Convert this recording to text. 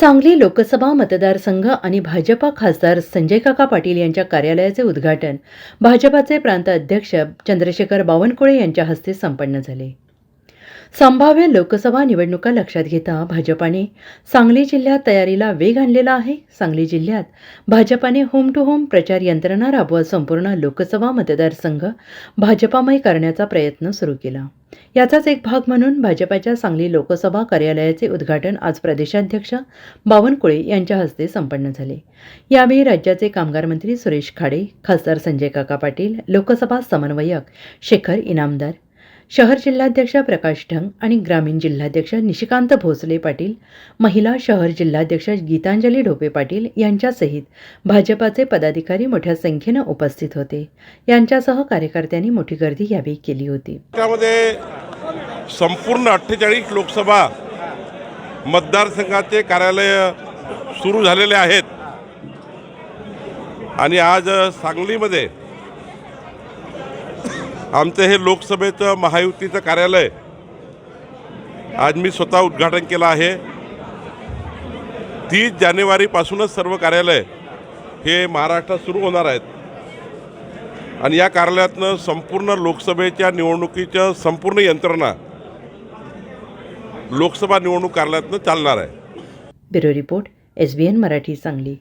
सांगली लोकसभा मतदारसंघ आणि भाजपा खासदार संजय काका पाटील यांच्या कार्यालयाचे उद्घाटन. भाजपाचे प्रांत अध्यक्ष चंद्रशेखर बावनकुळे यांच्या हस्ते संपन्न झाले. संभाव्य लोकसभा निवडणुका लक्षात घेता भाजपाने सांगली जिल्ह्यात तयारीला वेग आणलेला आहे. सांगली जिल्ह्यात भाजपाने होम टू होम प्रचार यंत्रणा राबवत संपूर्ण लोकसभा मतदारसंघ भाजपामय करण्याचा प्रयत्न सुरू केला. याचाच एक भाग म्हणून भाजपाच्या सांगली लोकसभा कार्यालयाचे उद्घाटन आज प्रदेशाध्यक्ष बावनकुळे यांच्या हस्ते संपन्न झाले. यावेळी राज्याचे कामगार मंत्री सुरेश खाडे खासदार संजय काका पाटील लोकसभा समन्वयक शेखर इनामदार शहर जिल्हाध्यक्ष प्रकाश ढंग आणि ग्रामीण जिल्हाध्यक्ष निशिकांत भोसले पाटील महिला शहर जिल्हाध्यक्ष गीतांजली ढोपे पाटील यांच्यासहित भाजपाचे पदाधिकारी मोठ्या संख्येनं उपस्थित होते. यांच्यासह कार्यकर्त्यांनी मोठी गर्दी यावेळी केली होती. त्यामध्ये संपूर्ण अठ्ठेचाळीस लोकसभा मतदारसंघाचे कार्यालय सुरू झालेले आहेत. आणि आज सांगलीमध्ये आमचं हे लोकसभेचं महायुतीचं कार्यालय आज मी स्वतः उद्घाटन केलं आहे. तीस जानेवारीपासूनच सर्व कार्यालय हे महाराष्ट्रात सुरू होणार आहेत. आणि या कार्यालयातनं संपूर्ण लोकसभेच्या निवडणुकीच्या संपूर्ण यंत्रणा लोकसभा निवडणूक कार्यालयातनं चालणार आहे. Bureau report S B N Marathi Sangli.